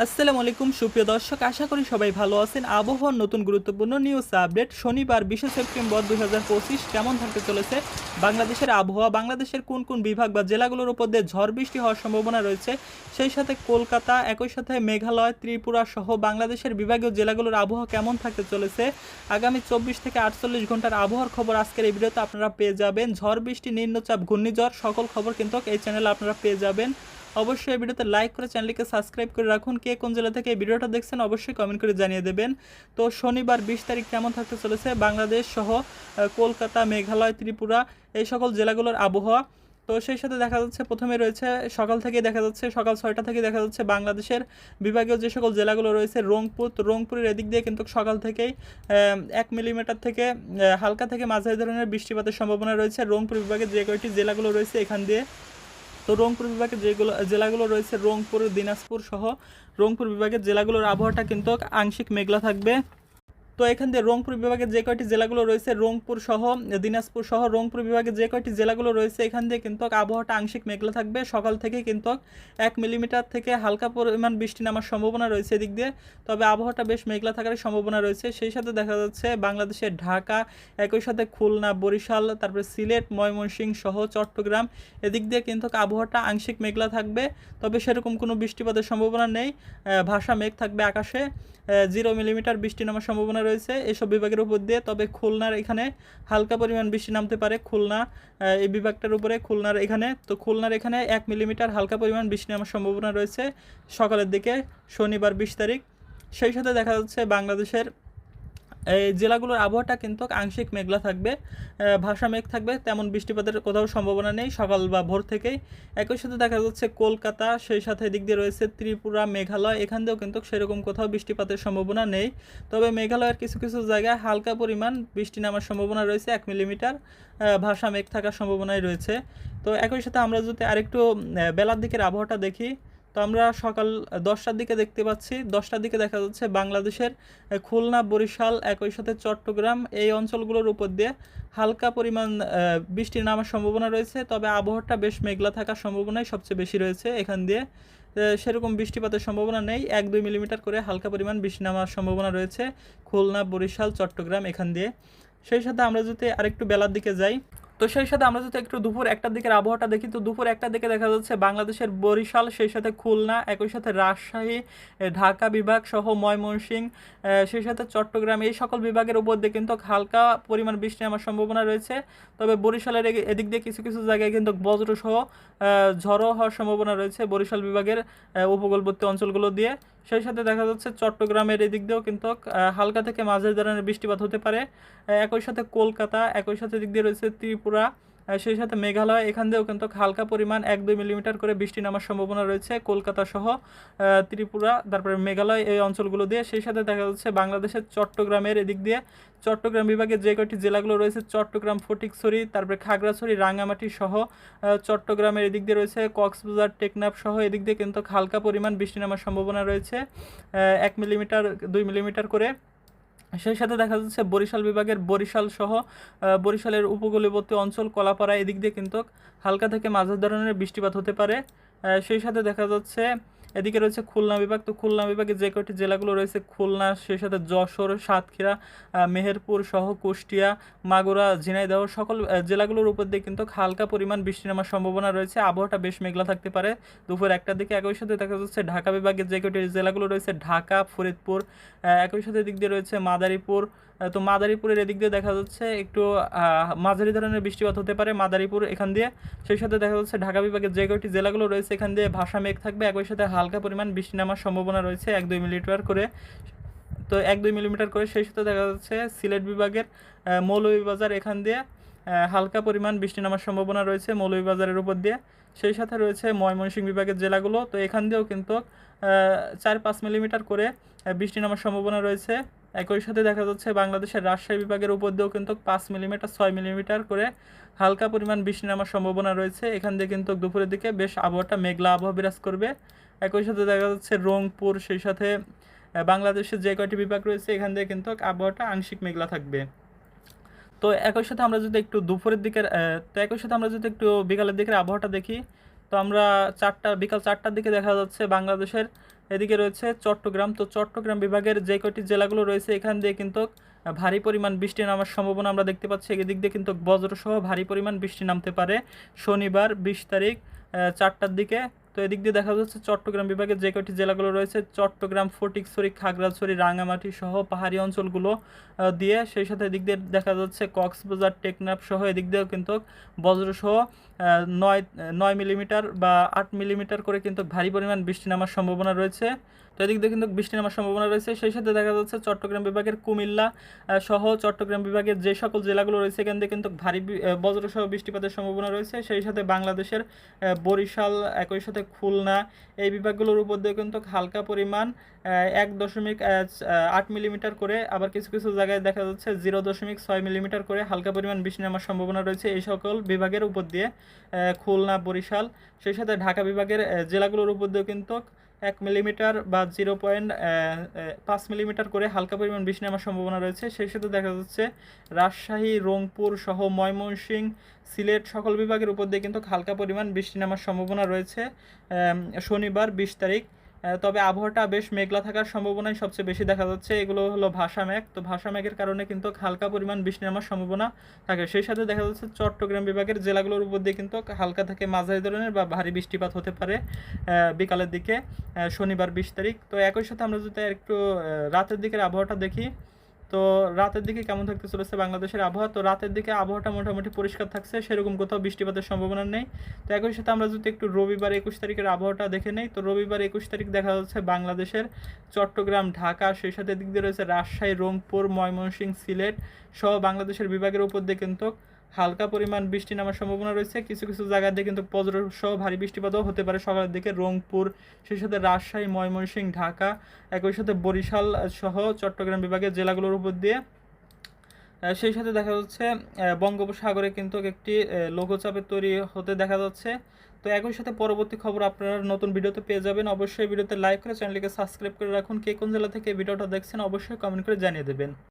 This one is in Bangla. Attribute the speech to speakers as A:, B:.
A: আসসালামু আলাইকুম, সুপ্রিয় দর্শক, আশা করি সবাই ভালো আছেন। আবহাওয়ার নতুন গুরুত্বপূর্ণ নিউজ আপডেট শনিবার, বিশে সেপ্টেম্বর দুই হাজার পঁচিশ কেমন থাকতে চলেছে? বাংলাদেশের আবহাওয়া, বাংলাদেশের কোন কোন বিভাগ বা জেলাগুলোর উপর দিয়ে ঝড় বৃষ্টি হওয়ার সম্ভাবনা রয়েছে? সেই সাথে কলকাতা, একই সাথে মেঘালয়, ত্রিপুরা সহ বাংলাদেশের বিভাগীয় জেলাগুলোর আবহাওয়া কেমন থাকতে চলেছে? আগামী চব্বিশ থেকে আটচল্লিশ ঘণ্টার আবহাওয়ার খবর আজকের এই ভিডিওতে আপনারা পেয়ে যাবেন। ঝড় বৃষ্টি, নিম্নচাপ, ঘূর্ণিঝড়, সকল খবর কিন্তু এই চ্যানেলে আপনারা পেয়ে যাবেন। অবশ্যই ভিডিওতে লাইক করে চ্যানেলটিকে সাবস্ক্রাইব করে রাখুন। কে কোন জেলা থেকে এই ভিডিওটা দেখছেন অবশ্যই কমেন্ট করে জানিয়ে দেবেন। তো শনিবার বিশ তারিখ কেমন থাকতে চলেছে? বাংলাদেশ সহ কলকাতা, মেঘালয়, ত্রিপুরা এই সকল জেলাগুলোর আবহাওয়া। তো সেই সাথে দেখা যাচ্ছে, প্রথমে রয়েছে সকাল থেকে দেখা যাচ্ছে, সকাল ছয়টা থেকে দেখা যাচ্ছে বাংলাদেশের বিভাগীয় যে সকল জেলাগুলো রয়েছে, রংপুর। তো রংপুরের এদিক দিয়ে কিন্তু সকাল থেকেই এক মিলিমিটার থেকে হালকা থেকে মাঝারি ধরনের বৃষ্টিপাতের সম্ভাবনা রয়েছে। রংপুর বিভাগের যে কয়টি জেলাগুলো রয়েছে এখান দিয়ে তো রংপুর বিভাগের যেগুলো জেলাগুলো রয়েছে রংপুর, দিনাজপুর সহ রংপুর বিভাগের জেলাগুলোর আবহাওয়াটা কিন্তু আংশিক মেঘলা থাকবে। তো এখান দিয়ে রংপুর বিভাগের যে কয়টি জেলাগুলো রয়েছে, রংপুর সহ, দিনাজপুর সহ রংপুর বিভাগের যে কয়টি জেলাগুলো রয়েছে, এখান দিয়ে কিন্তু আবহাওয়াটা আংশিক মেঘলা থাকবে। সকাল থেকে কিন্তু এক মিলিমিটার থেকে হালকা পরিমাণ বৃষ্টি নামার সম্ভাবনা রয়েছে এদিক দিয়ে। তবে আবহাওয়াটা বেশ মেঘলা থাকার সম্ভাবনা রয়েছে। সেই সাথে দেখা যাচ্ছে বাংলাদেশের ঢাকা, একই সাথে খুলনা, বরিশাল, তারপরে সিলেট, ময়মনসিংহ সহ চট্টগ্রাম। এদিক দিয়ে কিন্তু আবহাওয়াটা আংশিক মেঘলা থাকবে, তবে সেরকম কোনো বৃষ্টিপাতের সম্ভাবনা নেই। ভাষা মেঘ থাকবে আকাশে। জিরো মিলিমিটার বৃষ্টি নামার সম্ভাবনা রয়েছে। এসব বিভাগের উপর দিয়ে। তবে খুলনার এখানে হালকা পরিমাণ বৃষ্টি নামতে পারে। খুলনা এই বিভাগটার উপরে খুলনার এখানে। তো খুলনার এখানে এক মিলিমিটার হালকা পরিমাণ বৃষ্টি নামার সম্ভাবনা রয়েছে সকালের দিকে, শনিবার বিশ তারিখ। সেই সাথে দেখা যাচ্ছে বাংলাদেশের এই জেলাগুলোর আবহাওয়াটা কিন্তু আংশিক মেঘলা থাকবে ভাষা মেঘ থাকবে, তেমন বৃষ্টিপাতের কোথাও সম্ভাবনা নেই। সকাল বা ভোর থেকেই একই সাথে দেখা যাচ্ছে কলকাতা, সেই সাথে এদিক দিয়ে রয়েছে ত্রিপুরা, মেঘালয়, এখান দিয়েও কিন্তু সেরকম কোথাও বৃষ্টিপাতের সম্ভাবনা নেই। তবে মেঘালয়ের কিছু কিছু জায়গায় হালকা পরিমাণ বৃষ্টি নামার সম্ভাবনা রয়েছে, এক মিলিমিটার ভাষা মেঘ থাকার সম্ভাবনাই রয়েছে। তো একই সাথে আমরা যদি আরেকটু বেলার দিকের আবহাওয়াটা দেখি তো আমরা সকাল দশটার দিকে দেখতে পাচ্ছি। দশটার দিকে দেখা যাচ্ছে বাংলাদেশের খুলনা, বরিশাল একই সাথে চট্টগ্রাম। এই অঞ্চলগুলোর উপর দিয়ে হালকা পরিমাণ বৃষ্টি নামার সম্ভাবনা রয়েছে। তবে আবহাওয়াটা বেশ মেঘলা থাকার সম্ভাবনাই সবচেয়ে বেশি রয়েছে এখান দিয়ে। সেরকম বৃষ্টিপাতের সম্ভাবনা নেই। এক দুই মিলিমিটার করে হালকা পরিমাণ বৃষ্টি নামার সম্ভাবনা রয়েছে খুলনা, বরিশাল, চট্টগ্রাম এখান দিয়ে। সেই সাথে আমরা যদি আরেকটু বেলার দিকে যাই তো সেই সাথে আমরা যদি একটু দুপুর একটার দিকের আবহাওয়াটা দেখি, তো দুপুর একটার দিকে দেখা যাচ্ছে বাংলাদেশের বরিশাল, সেই সাথে খুলনা, একই সাথে রাজশাহী ঢাকা বিভাগ সহ ময়মনসিংহ সেই সাথে চট্টগ্রাম, এই সকল বিভাগের উপর দিয়ে কিন্তু হালকা পরিমাণ বৃষ্টি নামার সম্ভাবনা রয়েছে। তবে বরিশালের এদিক দিয়ে কিছু কিছু জায়গায় কিন্তু বজ্র সহ ঝড়ো হওয়ার সম্ভাবনা রয়েছে বরিশাল বিভাগের উপকূলবর্তী অঞ্চলগুলো দিয়ে। সেই সাথে দেখা যাচ্ছে চট্টগ্রামের এদিক দিয়েও কিন্তু হালকা থেকে মাঝারি ধরনের বৃষ্টিপাত হতে পারে। একই সাথে কলকাতা, একই সাথে দিক দিয়ে রয়েছে ত্রিপুরা। সেই সাথে মেঘালয়, এখান দিয়েও কিন্তু হালকা পরিমাণ এক দুই মিলিমিটার করে বৃষ্টি নামার সম্ভাবনা রয়েছে। কলকাতা সহ ত্রিপুরা, তারপরে মেঘালয় এই অঞ্চলগুলো দিয়ে। সেই সাথে দেখা যাচ্ছে বাংলাদেশের চট্টগ্রামের এদিক দিয়ে। চট্টগ্রাম বিভাগে যে কয়টি জেলাগুলো রয়েছে, চট্টগ্রাম, ফটিকছড়ি, তারপরে খাগড়াছড়ি, রাঙ্গামাটি সহ চট্টগ্রামের এদিক দিয়ে রয়েছে কক্সবাজার, টেকনাফ সহ, এদিক দিয়ে কিন্তু হালকা পরিমাণ বৃষ্টি নামার সম্ভাবনা রয়েছে এক মিলিমিটার, দুই মিলিমিটার করে। সেই সাথে দেখা যাচ্ছে বরিশাল বিভাগের বরিশাল সহ বরিশালের উপকূলবর্তী অঞ্চল, কলাপাড়া এদিক দিয়ে কিন্তু হালকা থেকে মাঝারি ধরনের বৃষ্টিপাত হতে পারে। সেই সাথে দেখা যাচ্ছে এদিকে রয়েছে খুলনা বিভাগ। তো খুলনা বিভাগে যে কয়টি জেলাগুলো রয়েছে, খুলনা, সেই সাথে যশোর, সাতক্ষীরা মেহেরপুর সহ কুষ্টিয়া, মাগুরা, ঝিনাইদহ সকল জেলাগুলোর উপর দিয়ে কিন্তু হালকা পরিমাণ বৃষ্টি নামার সম্ভাবনা রয়েছে। আবহাওয়াটা বেশ মেঘলা থাকতে পারে। দুপুর একটার দিকে একই সাথে দেখা যাচ্ছে ঢাকা বিভাগের যে কয়টি জেলাগুলো রয়েছে, ঢাকা, ফরিদপুর একই সাথে দিক দিয়ে রয়েছে মাদারীপুর। তো মাদারীপুরের এদিক দিয়ে দেখা যাচ্ছে একটু মাঝারি ধরনের বৃষ্টিপাত হতে পারে মাদারীপুর এখান দিয়ে। সেই সাথে দেখা যাচ্ছে ঢাকা বিভাগের যে কয়টি জেলাগুলো রয়েছে, এখান দিয়ে ভাষা মেঘ থাকবে। একই সাথে হালকা পরিমাণ বৃষ্টি নামার সম্ভাবনা রয়েছে এক দুই মিলিমিটার করে। তো এক দুই মিলিমিটার করে সেই সাথে দেখা যাচ্ছে সিলেট বিভাগের মৌলভীবাজার এখান দিয়ে হালকা পরিমাণ বৃষ্টি নামার সম্ভাবনা রয়েছে মৌলভীবাজারের উপর দিয়ে। সেই সাথে রয়েছে ময়মনসিংহ বিভাগের জেলাগুলো। তো এখান দিয়েও কিন্তু চার পাঁচ মিলিমিটার করে বৃষ্টি নামার সম্ভাবনা রয়েছে। একই সাথে দেখা যাচ্ছে বাংলাদেশের রাজশাহী বিভাগের উপর দিয়েও কিন্তু পাঁচ মিলিমিটার, ছয় মিলিমিটার করে হালকা পরিমাণ বৃষ্টি নামার সম্ভাবনা রয়েছে। এখান দিয়ে কিন্তু দুপুরের দিকে বেশ আবহাওয়াটা মেঘলা আবহাওয়া বিরাজ করবে। একই সাথে দেখা যাচ্ছে রংপুর, সেই সাথে বাংলাদেশের যে কয়টি বিভাগ রয়েছে, এখান দিয়ে কিন্তু আবহাওয়াটা আংশিক মেঘলা থাকবে। তো একই সাথে আমরা যদি একটু দুপুরের দিকের তো একই সাথে আমরা যদি একটু বিকালের দিকের আবহাওয়াটা দেখি, তো আমরা চারটা, বিকাল চারটার দিকে দেখা যাচ্ছে বাংলাদেশের এদিকে রয়েছে চট্টগ্রাম। তো চট্টগ্রাম বিভাগের যে কয়টি জেলাগুলো রয়েছে, এখান দিয়ে কিন্তু ভারী পরিমাণ বৃষ্টি নামার সম্ভাবনা আমরা দেখতে পাচ্ছি। এদিক দিয়ে কিন্তু বজ্রসহ ভারী পরিমাণ বৃষ্টি নামতে পারে। শনিবার বিশ তারিখ চারটার দিকে তো এদিক দিয়ে দেখা যাচ্ছে চট্টগ্রাম বিভাগের যে কয়টি জেলাগুলো রয়েছে, চট্টগ্রাম, ফটিকছড়ি, খাগড়াছড়ি রাঙামাটি সহ পাহাড়ি অঞ্চলগুলো দিয়ে সেই সাথে এদিক দিয়ে দেখা যাচ্ছে কক্সবাজার, টেকনাফ সহ এদিক দিয়েও কিন্তু বজ্রসহ নয় নয় মিলিমিটার বা আট মিলিমিটার করে কিন্তু ভারী পরিমাণ বৃষ্টি নামার সম্ভাবনা রয়েছে। তো এদিক দিয়ে কিন্তু বৃষ্টি নামার সম্ভাবনা রয়েছে। সেই সাথে দেখা যাচ্ছে চট্টগ্রাম বিভাগের কুমিল্লা সহ চট্টগ্রাম বিভাগের যে সকল জেলাগুলো রয়েছে, এখান থেকে কিন্তু ভারী বজ্রসহ বৃষ্টিপাতের সম্ভাবনা রয়েছে। সেই সাথে বাংলাদেশের বরিশাল একই সাথে খুলনা। এই বিভাগগুলোর উপর দিয়ে কিন্তু হালকা পরিমাণ এক দশমিক আট মিলিমিটার করে, আবার কিছু কিছু জায়গায় দেখা যাচ্ছে জিরো দশমিক ছয় মিলিমিটার করে হালকা পরিমাণ বৃষ্টি নামার সম্ভাবনা রয়েছে এই সকল বিভাগের উপর দিয়ে খুলনা, বরিশাল। সেই সাথে ঢাকা বিভাগের জেলাগুলোর উপর দিয়েও কিন্তু এক মিলিমিটার বা জিরো পয়েন্ট পাঁচ মিলিমিটার করে হালকা পরিমাণ বৃষ্টি নামার সম্ভাবনা রয়েছে। সেই সাথে দেখা যাচ্ছে রাজশাহী, রংপুর সহ ময়মনসিং সিলেট সকল বিভাগের উপর দিয়ে কিন্তু হালকা পরিমাণ বৃষ্টি নামার সম্ভাবনা রয়েছে। শনিবার বিশ তারিখ তবে আবহাওয়াটা বেশ মেঘলা থাকার সম্ভাবনাই সবচেয়ে বেশি দেখা যাচ্ছে। এগুলো হলো ভাষা মেঘ। তো ভাষা মেঘের কারণে কিন্তু হালকা পরিমাণ বৃষ্টি নামার সম্ভাবনা থাকে। সেই সাথে দেখা যাচ্ছে চট্টগ্রাম বিভাগের জেলাগুলোর উপর দিয়ে কিন্তু হালকা থেকে মাঝারি ধরনের বা ভারী বৃষ্টিপাত হতে পারে বিকালের দিকে শনিবার বিশ তারিখ। তো একই সাথে আমরা যদি একটু রাতের দিকের আবহাওয়াটা দেখি তো রাতের দিকে কেমন থাকতে চলেছে বাংলাদেশের আবহাওয়া? তো রাতের দিকে আবহাওয়াটা মোটামুটি পরিষ্কার থাকছে, সেরকম কোথাও বৃষ্টিপাতের সম্ভাবনা নেই। তো একই সাথে আমরা যদি একটু রবিবার একুশ তারিখের আবহাওয়াটা দেখে নেই, তো রবিবার একুশ তারিখ দেখা যাচ্ছে বাংলাদেশের চট্টগ্রাম, ঢাকা, সেই সাথে দিক দিয়ে রয়েছে রাজশাহী, রংপুর, ময়মনসিংহ, সিলেট সহ বাংলাদেশের বিভাগের উপর দিয়ে কিন্তু হালকা পরিমাণ বৃষ্টি নামার সম্ভাবনা রয়েছে। কিছু কিছু জায়গায় দিয়ে কিন্তু সহ ভারী বৃষ্টিপাতও হতে পারে। সকালের দিকে রংপুর, সেই সাথে রাজশাহী, ময়মনসিংহ, ঢাকা, একই সাথে বরিশাল সহ চট্টগ্রাম বিভাগের জেলাগুলোর উপর দিয়ে। সেই সাথে দেখা যাচ্ছে বঙ্গোপসাগরে কিন্তু একটি লঘুচাপের তৈরি হতে দেখা যাচ্ছে। তো একই সাথে পরবর্তী খবর আপনারা নতুন ভিডিওতে পেয়ে যাবেন। অবশ্যই ভিডিওতে লাইক করে চ্যানেলকে সাবস্ক্রাইব করে রাখুন। কে কোন জেলা থেকে ভিডিওটা দেখছেন, অবশ্যই কমেন্ট করে জানিয়ে দেবেন।